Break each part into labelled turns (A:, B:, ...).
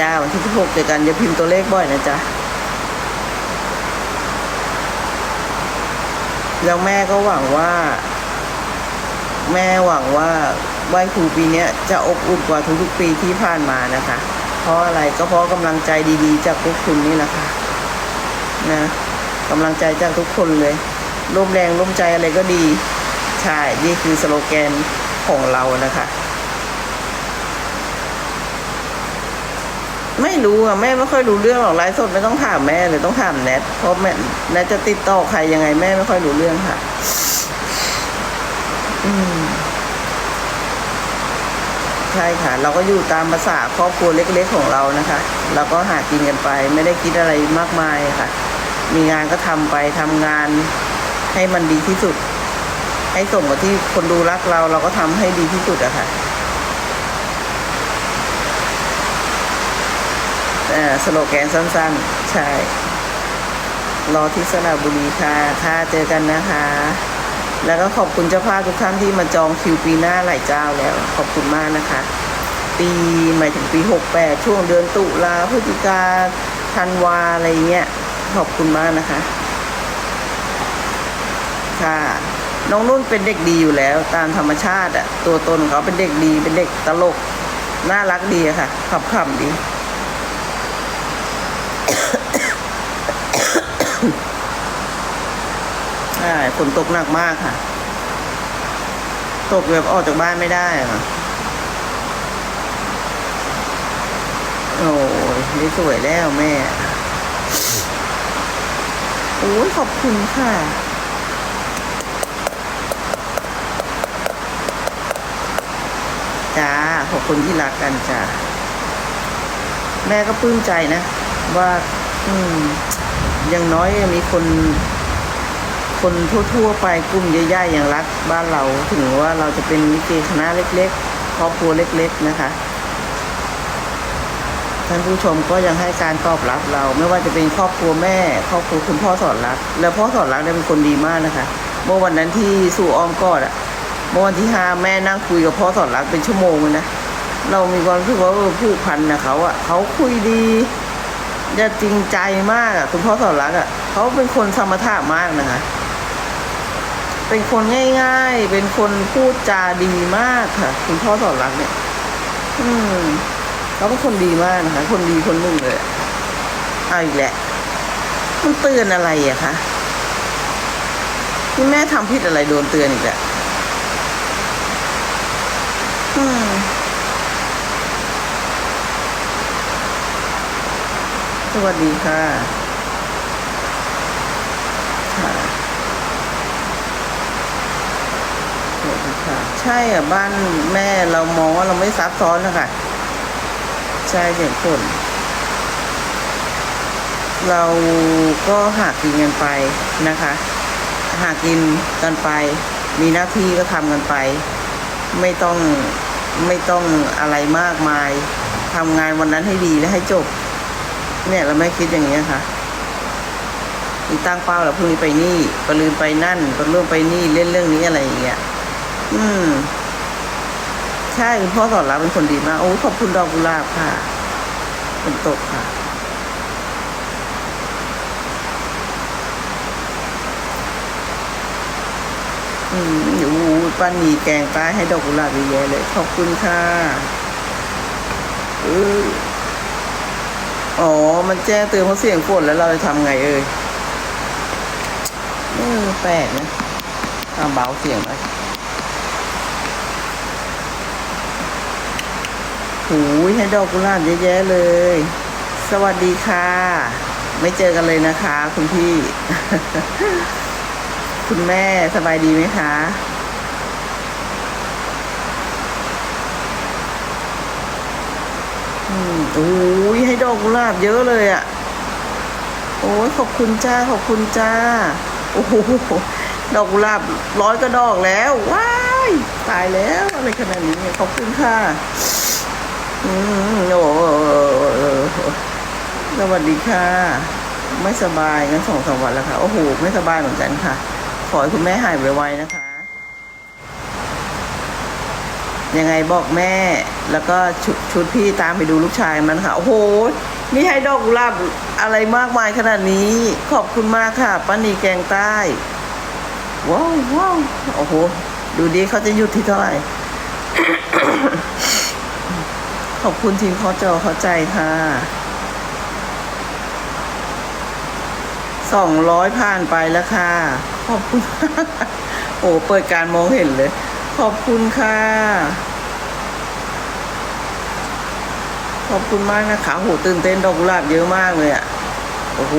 A: จ้า วันที่สิบหกเจอกันอย่าพิมพ์ตัวเลขบ่อยนะจ๊ะแล้วแม่ก็หวังว่า แม่หวังว่าไหว้ครูปีเนี้ยจะอบอุ่นกว่าทุกๆปีที่ผ่านมานะคะ เพราะอะไรก็เพราะกำลังใจดีๆ จากพวกคุณนี่แหละค่ะนะกำลังใจจากทุกคนเลย ร่วมแรงร่วมใจอะไรก็ดี ใช่ นี่คือสโลแกนของเรานะคะ ไม่รู้อะแม่ไม่ค่อยรู้เรื่องหรอกไลฟ์สดไม่ต้องถามแม่เลยต้องถามแนทเพราะแม่แนทจะติดต่อใครยังไงแม่ไม่ค่อยรู้เรื่องค่ะ อืมใช่ค่ะ เราก็อยู่ตามภาษาครอบครัวเล็กๆของเรานะคะ เราก็หากินกันไป ไม่ได้คิดอะไรมากมายค่ะ มีงานก็ทำไปทำงานให้มันดีที่สุด ให้สมกับที่คนดูรักเรา เราก็ทำให้ดีที่สุดอะค่ะเอ่อ สโลแกนสั้นๆ ใช่ รอที่สระบุรีค่ะค่ะเจอกันนะคะ แล้วก็ขอบคุณเจ้าภาพทุกท่านที่มาจองคิวปีหน้าหลายเจ้าแล้ว ขอบคุณมากนะคะ ปีหมายถึงปีหกแปดช่วงเดือนตุลาพฤศจิกาธันวาอะไรเงี้ย ขอบคุณมากนะคะ ค่ะน้องนุ่นเป็นเด็กดีอยู่แล้ว ตามธรรมชาติอะตัวตนของเขาเป็นเด็กดีเป็นเด็กตลก น่ารักดีอะค่ะขับขำดี ใช่ฝนตกหนักมากค่ะ ตกแบบออกจากบ้านไม่ได้อะค่ะโอ้ยนี่สวยแล้วแม่ โอ้ยขอบคุณค่ะจ้าขอบคุณที่รักกันจ้าแม่ก็ปลื้มใจนะ ว่า อืมอยังน้อยมีคน คนทั่วๆไปกลุ่มใหญ่ๆอย่างรักบ้านเราถึงว่าเราจะเป็นลิเกคณะเล็กๆครอบครัวเล็ก ๆ นะคะท่านผู้ชมก็ยังให้การตอบรับเรา ไม่ว่าจะเป็นครอบครัวแม่ ครอบครัวคุณพ่อสอนรัก แล้วพ่อสอนรักเนี่ยเป็นคนดีมากนะคะ เมื่อวันนั้นที่สู่อ้อมกอดอะเมื่อวันที่ห้าแม่นั่งคุยกับพ่อสอนรักเป็นชั่วโมงเลยนะเรามีความรู้สึกว่าเออผู้พันนะเขาอะเขาคุยดี จะจริงใจมากอะคุณพ่อสอนรักอะเขาเป็นคนสมถะมากนะคะ เป็นคนง่าย ๆ เป็นคนพูดจาดีมากค่ะ คุณพ่อสอนรักเนี่ย อืมเขาเป็นคนดีมากนะคะ คนดีคนหนึ่งเลยอะเอาอีกแหละมันเตือนอะไรอะคะนี่แม่ทำผิดอะไรโดนเตือนอีกแหละอืม สวัสดีค่ะค่ะสวัสดีค่ะ ใช่อะบ้านแม่เรามองว่าเราไม่ซับซ้อนนะคะใช่เหตุผลเราก็หากินกันไปนะคะ หากินกันไป มีหน้าที่ก็ทำกันไป ไม่ต้องไม่ต้องอะไรมากมายทำงานวันนั้นให้ดีและให้จบ เนี่ยเราไม่คิดอย่างนี้ยค่ะมีตั้งเป้าแล้วพรุ่งนี้ไปนี่ปลืมไปนั่นประลืมไปนี่เล่นเรื่องนี้อะไรอย่างเงี้ย อืม ใช่คุณพ่อสอนรับเป็นคนดีมากโอ้ขอบคุณดอกกุหลาบค่ะเป็นตกค่ะ อืมอยู่ป้านีแกงใต้ให้ดอกกุหลาบเยอะแยะเลย ขอบคุณค่ะเออ อ๋อ มันแจ้งเตือนเพราะเสียงฝนแล้วเราจะทำไงเอ่ยเออแปลกนะทำเบาเสียงหน่อยหูยให้ดอกกุหลาบเยอะแยะเลย สวัสดีค่ะ ไม่เจอกันเลยนะคะ คุณพี่ คุณแม่สบายดีไหมคะ อืม โอ้ยให้ดอกกุหลาบเยอะเลยอะ่ะ โอ้ยขอบคุณจ้าขอบคุณจ้า โอ้โหดอกกุหลาบร้อยก็ดอกแล้วว้ายตายแล้วอะไรขนาดนี้ขอบคุณค่ะอืมโอ้สวัสดีค่ะ ไม่สบายงั้นสองสามวันแล้วค่ะ โอ้โห ไม่สบายเหมือนกันค่ะ ขอให้คุณแม่หายไวๆนะคะ ยังไงบอกแม่ แล้วก็ชุดชุดพี่ตามไปดูลูกชายมันค่ะ โอ้โห นี่ให้ดอกกุหลาบอะไรมากมายขนาดนี้ ขอบคุณมากค่ะป้านีแกงใต้ ว้าวว้าวโอ้โห ดูดีเขาจะหยุดที่เท่าไหร่ ขอบคุณทีมเข้อจอเข้าใจค่ะสองร้อยผ่านไปแล้วค่ะ ขอบคุณ โอ้เปิดการมองเห็นเลย ขอบคุณค่ะ ขอบคุณมากนะคะโหตื่นเต้นดอกกุหลาบเยอะมากเลยอะ่ะ โอ้โห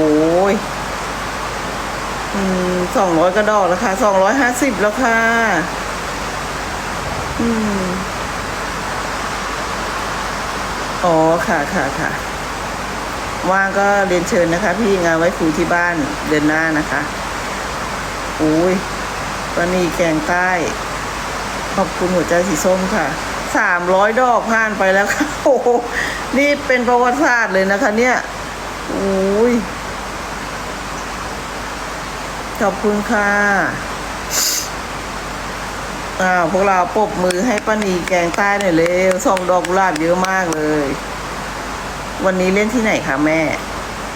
A: อืมสองร้อยกระดอกแล้วค่ะสองร้อยห้าสิบแล้วค่ะ อืม อ๋อ ค่ะค่ะค่ะว่างก็เรียนเชิญนะคะ พี่งานไว้ครูที่บ้านเดือนหน้านะคะ อุ้ยปานีแกงใต้ ขอบคุณหัวใจสีส้มค่ะสามร้อยดอกผ่านไปแล้วค่ะโอ้โหนี่เป็นประวัติศาสตร์เลยนะคะ เนี่ยอุ้ยขอบคุณค่ะอ้าวพวกเราปบมือให้ป้านีแกงใต้หน่อยเร็วส่งดอกกุหลาบเยอะมากเลย วันนี้เล่นที่ไหนคะแม่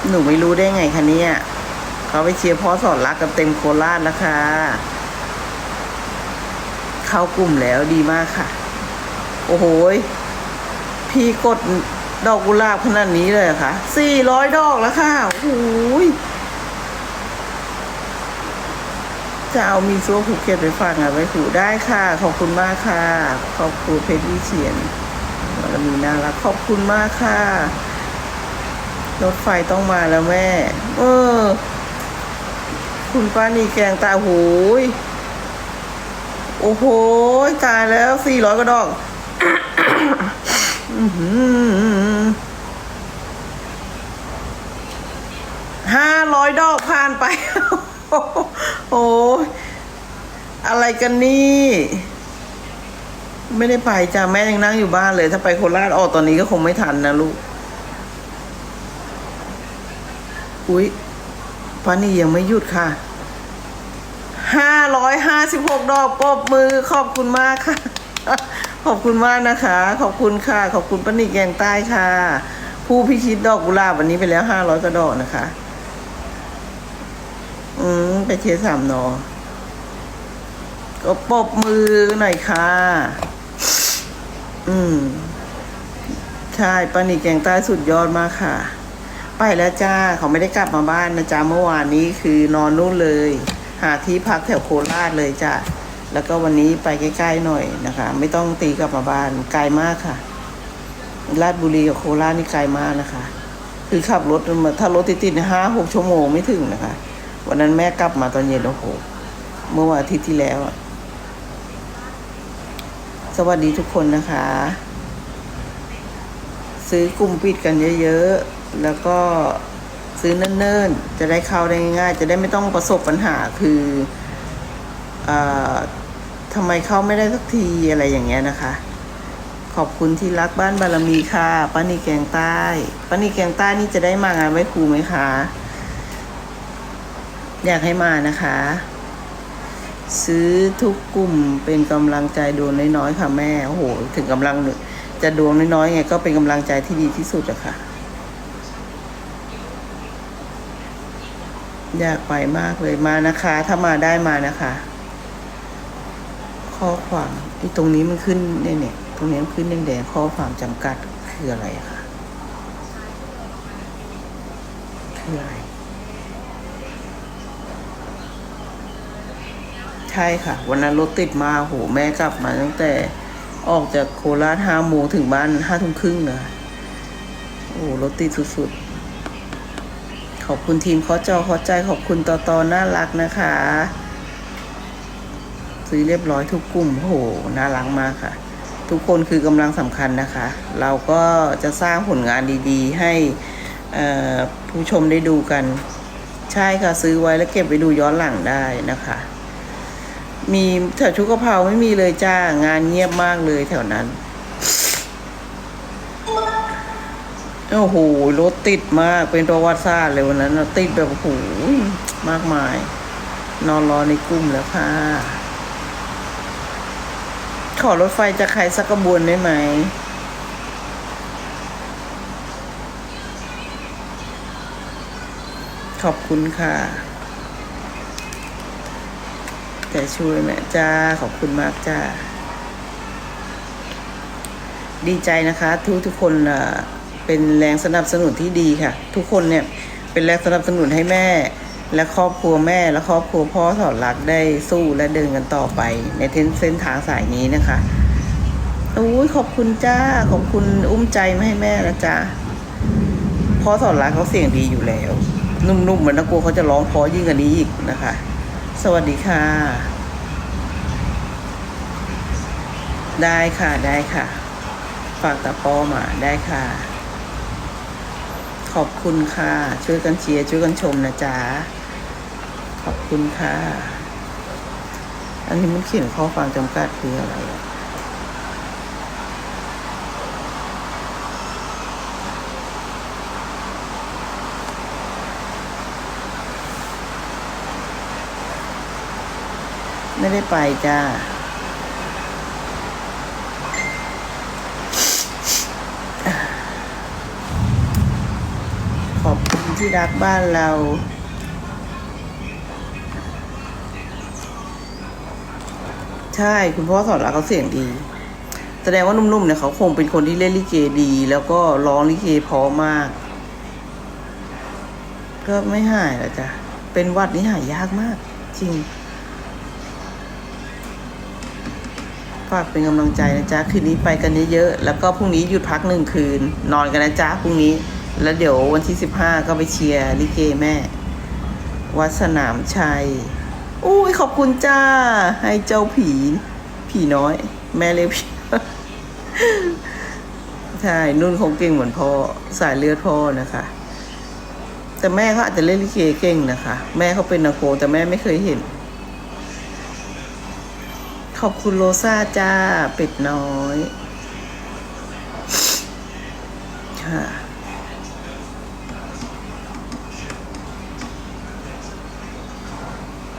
A: หนูไม่รู้ได้ไงคะเนี่ย เขาไปเชียร์พ่อสอนรักกันเต็มโคราชแล้วค่ะ เข้ากลุ่มแล้วดีมากค่ะ โอ้โหพี่กดดอกกุหลาบขนาดนี้เลยเหรอคะสี่ร้อยดอกแล้วค่ะโอ้โหยจะเอามีซัวภูเก็ตไปฟังอะไว้ถูได้ค่ะ ขอบคุณมากค่ะ ขอบคุณเพชรวิเชียนบารมีน่ารักขอบคุณมากค่ะ รถไฟต้องมาแล้วแม่ เออ คุณป้านี่แกงตาโหย โอ้โหตายแล้วสี่ร้อยกระดอกห้าร้อยดอกผ่านไป โอ้ยอะไรกันนี่ ไม่ได้ไปจ้ะแม่ยังนั่งอยู่บ้านเลย ถ้าไปโคราชออกตอนนี้ก็คงไม่ทันนะลูก อุ๊ยป้านี่ยังไม่หยุดค่ะ ห้าร้อยห้าสิบหกดอกปบมือขอบคุณมากค่ะ ขอบคุณมากนะคะ ขอบคุณค่ะ ขอบคุณป้านิกแกงใต้ค่ะ ผู้พิชิตดอกกุหลาบวันนี้ไปแล้วห้าร้อยกระดอกนะคะ อืมไปเชียร์สามนอก็ปบมือหน่อยค่ะ อืม ใช่ป้านิกแกงใต้สุดยอดมากค่ะ ไปแล้วจ้า เขาไม่ได้กลับมาบ้านนะจ้าเมื่อวานนี้คือนอนนู่นเลย หาที่พักแถวโคราชเลยจ้าแล้วก็วันนี้ไปใกล้ๆหน่อยนะคะ ไม่ต้องตีกลับมาบ้านไกลมากค่ะ ราชบุรีกับโคราชนี่ไกลมากนะคะ คือขับรถมาถ้ารถติดๆห้าหกชั่วโมงไม่ถึงนะคะ วันนั้นแม่กลับมาตอนเย็นโอ้โหเมื่อวันอาทิตย์ที่แล้วอะสวัสดีทุกคนนะคะ ซื้อกลุ่มปิดกันเยอะๆ แล้วก็ ซื้อเนิ่นๆ จะได้เข้าได้ง่ายๆจะได้ไม่ต้องประสบปัญหาคืออทำไมเข้าไม่ได้สักทีอะไรอย่างเงี้ยนะคะ ขอบคุณที่รักบ้านบารมีค่ะป้านีแกงใต้ป้านีแกงใต้นี่จะได้มางานไหว้ครูไหมคะอยากให้มานะคะ ซื้อทุกกลุ่มเป็นกำลังใจดวงน้อยๆค่ะแม่โอ้โหถึงกำลังจะดวงน้อยๆไงก็เป็นกำลังใจที่ดีที่สุดอะค่ะ อยากไปมากเลยมานะคะ ถ้ามาได้มานะคะ ข้อความที่ตรงนี้มันขึ้นเนี่ยเนี่ยตรงนี้มันขึ้นแดงๆข้อความจำกัดคืออะไรคะคืออะไรใช่ค่ะ วันนั้นรถติดมาโหแม่กลับมาตั้งแต่ออกจากโคราชห้าโมงถึงบ้านห้าทุ่มครึ่งนะโอ้รถติดสุดๆ ขอบคุณทีมขอจอขอใจขอบคุณต่อตอน่ารักนะคะ ซื้อเรียบร้อยทุกกลุ่มโหน่ารักมากค่ะ ทุกคนคือกำลังสำคัญนะคะ เราก็จะสร้างผลงานดีๆ ให้ผู้ชมได้ดูกัน ใช่ค่ะซื้อไว้แล้วเก็บไปดูย้อนหลังได้นะคะ มีแถวชุกกะเพราไม่มีเลยจ้างานเงียบมากเลยแถวนั้น โอ้โหรถติดมากเป็นประวัติศาสตร์เลยวันนั้นติดแบบโอ้โหมากมาย นอนรอในกลุ่มแล้วค่ะ ขอรถไฟจากใครสักกระบวนได้ไหมขอบคุณค่ะ แต่ช่วยแม่จ้า ขอบคุณมากจ้า ดีใจนะคะ ทุกทุกคนอะ เป็นแรงสนับสนุนที่ดีค่ะ ทุกคนเนี่ยเป็นแรงสนับสนุนให้แม่ และครอบครัวแม่และครอบครัวพ่อสอนรักได้สู้และเดินกันต่อไป ในเส้นทางสายนี้นะคะโอ้ยขอบคุณจ้าขอบคุณอุ้มใจมาให้แม่นะจ้าพ่อสอนรักเขาเสียงดีอยู่แล้ว นุ่มๆเหมือนนะกลัวเขาจะร้องเพอยิ่งกว่านี้อีกนะคะ สวัสดีค่ะ ได้ค่ะได้ค่ะ ฝากตาป้อมาได้ค่ะ ขอบคุณค่ะ ช่วยกันเชียร์ช่วยกันชมนะจ๊ะ ขอบคุณค่ะ อันนี้มันเขียนข้อความจำกัดคืออะไรอะไม่ได้ไปจ้า ขอบคุณ ที่รักบ้านเรา ใช่คุณพ่อสอนรักเขาเสียงดี แสดงว่านุ่มๆเนี่ยเขาคงเป็นคนที่เล่นลิเกดี แล้วก็ร้องลิเกเพราะมาก ก็ไม่หายหรอกจ้ะเป็นวัดนี่หายยากมาก จริงฝากเป็นกำลังใจนะจ๊ะ คืนนี้ไปกันเยอะๆ แล้วก็พรุ่งนี้หยุดพักหนึ่งคืน นอนกันนะจ๊ะ พรุ่งนี้ แล้วเดี๋ยววันที่สิบห้าก็ไปเชียร์ลิเกแม่ วัดสนามชัยอุ้ยขอบคุณจ้า ให้เจ้าผี ผีน้อย แม่เรียกผีใช่นุ่นคงเก่งเหมือนพ่อสายเลือดพ่อนะคะ แต่แม่เขาอาจจะเล่นลิเกเก่งนะคะ แม่เขาเป็นนักโกแต่แม่ไม่เคยเห็น ขอบคุณโลซาจ้าเป็ดน้อย ค่ะ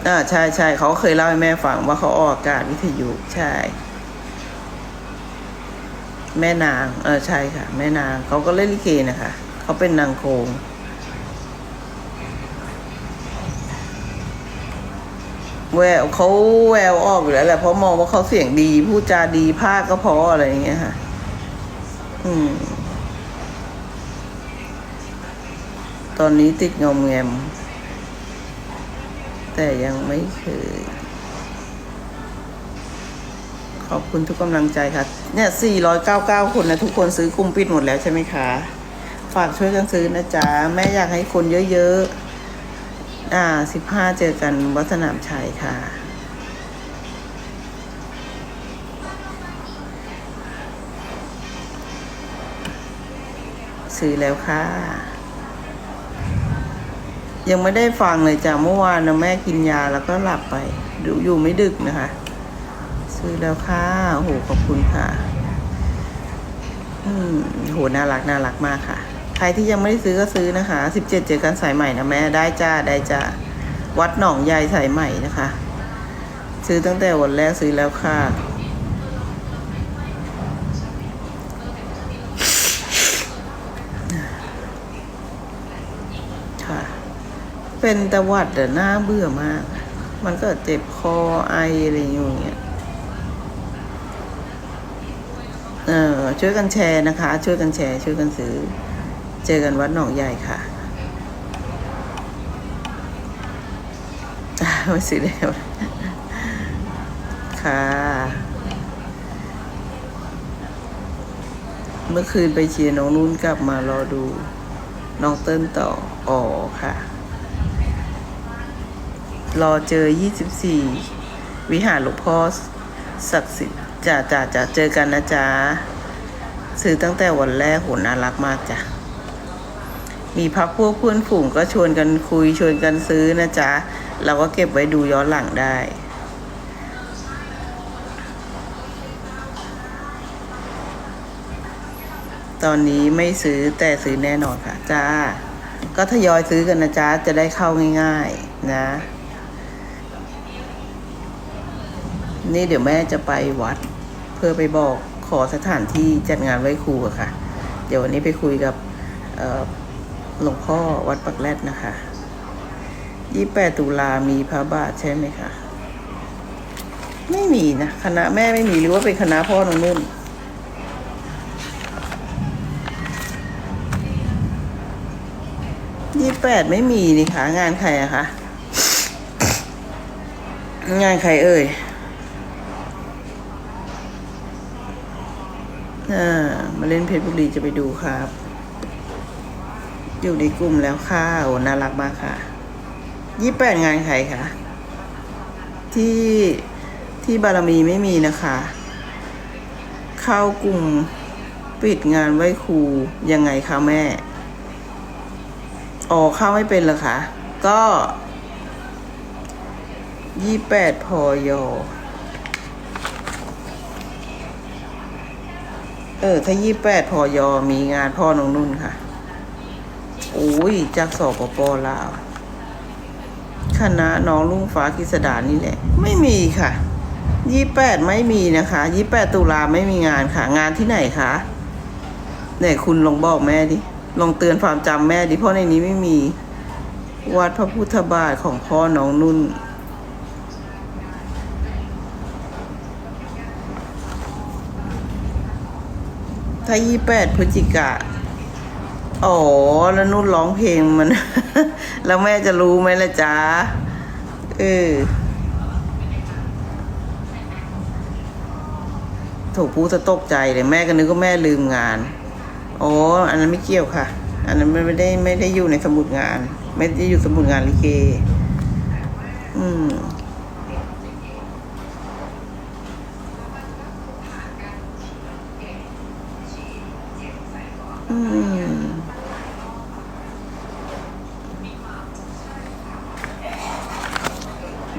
A: อ่าใช่ใช่เขาเคยเล่าให้แม่ฟังว่าเขาออกอากาศวิทยุใช่ แม่นาง เออใช่ค่ะ แม่นางเขาก็เล่นลิเกนะคะเขาเป็นนางโคงแววเขาแววออกอยู่แล้วแหละเพราะมองว่าเขาเสียงดีพูดจาดีภาคก็พออะไรอย่างเงี้ยค่ะ อืม ตอนนี้ติดงอมแงม แต่ยังไม่เคย ขอบคุณทุกกำลังใจค่ะ เนี่ย499 คนนะทุกคนซื้อกลุ่มปิดหมดแล้วใช่ไหมคะ ฝากช่วยกันซื้อนะจ๊ะ แม่อยากให้คนเยอะๆ อ่า 15 เจอกันวัดสนามชัยค่ะซื้อแล้วค่ะ ยังไม่ได้ฟังเลยจ้ะเมื่อวานนะแม่กินยาแล้วก็หลับไปดูอยู่ไม่ดึกนะคะ ซื้อแล้วค่ะโอ้โหขอบคุณค่ะ อืมโหน่ารักน่ารักมากค่ะ ใครที่ยังไม่ได้ซื้อก็ซื้อนะคะสิบเจ็ดเจอกันสายใหม่นะแม่ได้จ้าได้จ้าวัดหนองใหญ่สายใหม่นะคะ ซื้อตั้งแต่วันแรกซื้อแล้วค่ะค่ะ เป็นตะหวัดแต่หน้าเบื่อมาก มันก็เจ็บคอไออะไรอย่างเงี้ยเออช่วยกันแชร์นะคะ ช่วยกันแชร์ ช่วยกันซื้อ เจอกันวัดหนองใหญ่ค่ะอ่าไม่ซื้อแล้วค่ะ เมื่อคืนไปเชียร์น้องนุ่นกลับมารอดู น้องเติ้ลต่อ อ๋อค่ะ รอเจอ 24 วิหารหลวงพ่อศักดิ์สิทธิ์จะจะจะเจอกันนะจ๊ะซื้อตั้งแต่วันแรกโหน่ารักมากจ้ะมีพักพวกเพื่อนฝูงก็ชวนกันคุยชวนกันซื้อนะจ๊ะ เราก็เก็บไว้ดูย้อนหลังได้ ตอนนี้ไม่ซื้อแต่ซื้อแน่นอนค่ะจ้า ก็ทยอยซื้อกันนะจ๊ะ จะได้เข้าง่าย ๆ นะ นี่เดี๋ยวแม่จะไปวัด เพื่อไปบอกขอสถานที่จัดงานไหว้ครูอะค่ะ เดี๋ยววันนี้ไปคุยกับหลวงพ่อวัดปักแรดนะคะยี่แปดตุลามีพระบาทใช่ไหมคะไม่มีนะคณะแม่ไม่มีหรือว่าเป็นคณะพ่อน้องนุ่นยี่แปดไม่มีนี่คะงานใครอะคะงานใครเอ่ยอ่า มาเล่นเพชรบุรีจะไปดูครับ อยู่ในกลุ่มแล้วค่ะโอ้น่ารักมากค่ะยี่แปดงานใครคะที่ที่บารมีไม่มีนะคะ เข้ากลุ่มปิดงานไหว้ครูยังไงคะแม่อ๋อเข้าไม่เป็นเหรอคะ ก็ยี่แปดพอยอ เออ ถ้ายี่แปดพอยอมีงานพ่อน้องนุ่นค่ะโอ้ยจากสปปลาวคณะน้องลุงฟ้ากิษดานี่แหละ ไม่มีค่ะยี่แปดไม่มีนะคะยี่แปดตุลาไม่มีงานค่ะ งานที่ไหนคะเนี่ยคุณลองบอกแม่ดิลองเตือนความจำแม่ดิเพราะในนี้ไม่มี วัดพระพุทธบาทของพ่อน้องนุ่น ถ้ายี่แปดพฤศจิกาอ๋อแล้วนุ่นร้องเพลงมัน แล้วแม่จะรู้ไหมล่ะจ๊ะ เออ ถูกพูดจะตกใจเลยแม่ก็นึกว่าแม่ลืมงาน อ๋อ อันนั้นไม่เกี่ยวค่ะ อันนั้นไม่ได้ไม่ได้อยู่ในสมุดงาน ไม่ได้อยู่สมุดงานลิเก อืม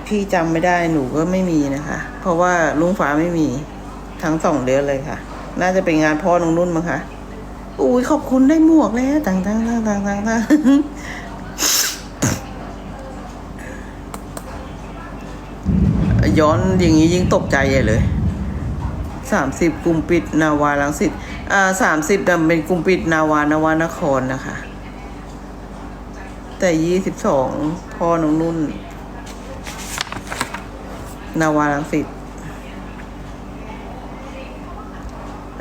A: พี่จำไม่ได้หนูก็ไม่มีนะคะ เพราะว่าลุงฟ้าไม่มีทั้งสองเดือนเลยค่ะ น่าจะเป็นงานพ่อน้องนุ่นมั้งคะอุ้ยขอบคุณได้หมวกแล้วต่างต่างต่างต่างต่างต่างย้อนอย่างนี้ยิ่งตกใจใหญ่เลยสามสิบกลุ่มปิดนาวาลังสิต สามสิบเป็นกลุ่มปิดนาวานาวานครนะคะ แต่ยี่สิบสองพ่อน้องนุ่น นาวาลังสิต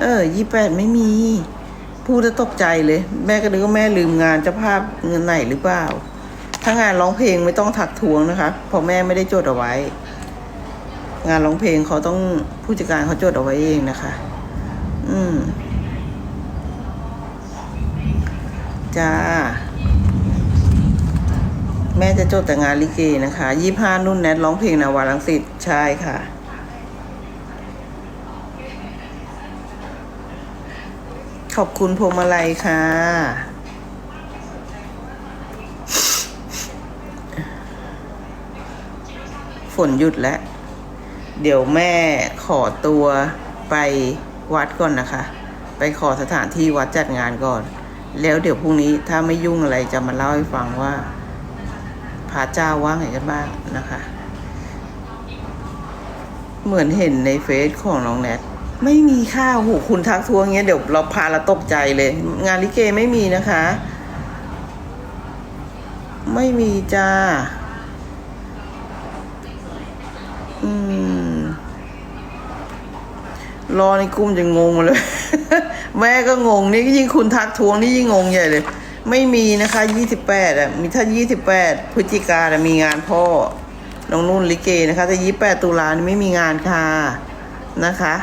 A: เออยี่แปดไม่มี พูดแล้วตกใจเลย แม่ก็นึกว่าแม่ลืมงานเจ้าภาพเงินไหนหรือเปล่า ถ้างานร้องเพลงไม่ต้องถักทวงนะคะเพราะแม่ไม่ได้จดเอาไว้ งานร้องเพลงเขาต้องผู้จัดการเขาจดเอาไว้เองนะคะ อืม จ้า แม่จะจดแต่งานลิเกนะคะยี่ห้านุ่นแนทร้องเพลงนาวาลังสิตใช่ค่ะขอบคุณพวงมาลัยค่ะ ฝนหยุดแล้ว เดี๋ยวแม่ขอตัวไปวัดก่อนนะคะ ไปขอสถานที่วัดจัดงานก่อน แล้วเดี๋ยวพรุ่งนี้ถ้าไม่ยุ่งอะไรจะมาเล่าให้ฟังว่าพระเจ้าว่าไงกันบ้างนะคะ เหมือนเห็นในเฟซของน้องแนทไม่มีค่าโหคุณทักทวงเงี้ยเดี๋ยวเราพาเราตกใจเลย งานลิเกไม่มีนะคะ ไม่มีจ้า อืม รอในกลุ่มจะงงเลย แม่ก็งงนี่ยิ่งคุณทักทวงนี่ยิ่งงงใหญ่เลย ไม่มีนะคะยี่สิบแปดอะมีถ้ายี่สิบแปดพฤศจิกาอะมีงานพ่อน้องนุ่นลิเกนะคะแต่ยี่แปดตุลานี่ไม่มีงานค่ะนะคะ